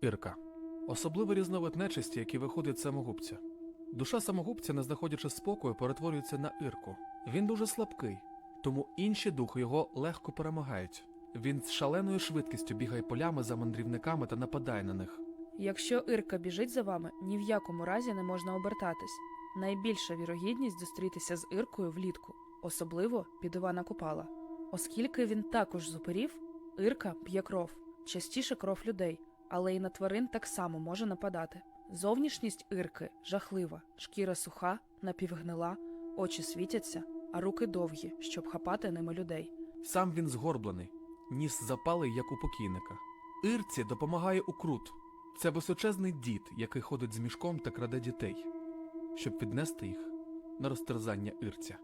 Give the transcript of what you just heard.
Ірка. Особливий різновид нечисті, який виходить самогубця. Душа самогубця, не знаходячи спокою, перетворюється на Ірку. Він дуже слабкий, тому інші духи його легко перемагають. Він з шаленою швидкістю бігає полями за мандрівниками та нападає на них. Якщо Ірка біжить за вами, ні в якому разі не можна обертатись. Найбільша вірогідність зустрітися з Іркою влітку, особливо під Івана Купала. Оскільки він також зуперів, Ірка п'є кров, частіше кров людей, але й на тварин так само може нападати. Зовнішність Ірки жахлива, шкіра суха, напівгнила, очі світяться, а руки довгі, щоб хапати ними людей. Сам він згорблений, ніс запалий, як у покійника. Ірці допомагає укрут. Це височезний дід, який ходить з мішком та краде дітей, щоб віднести їх на розтерзання Ірця.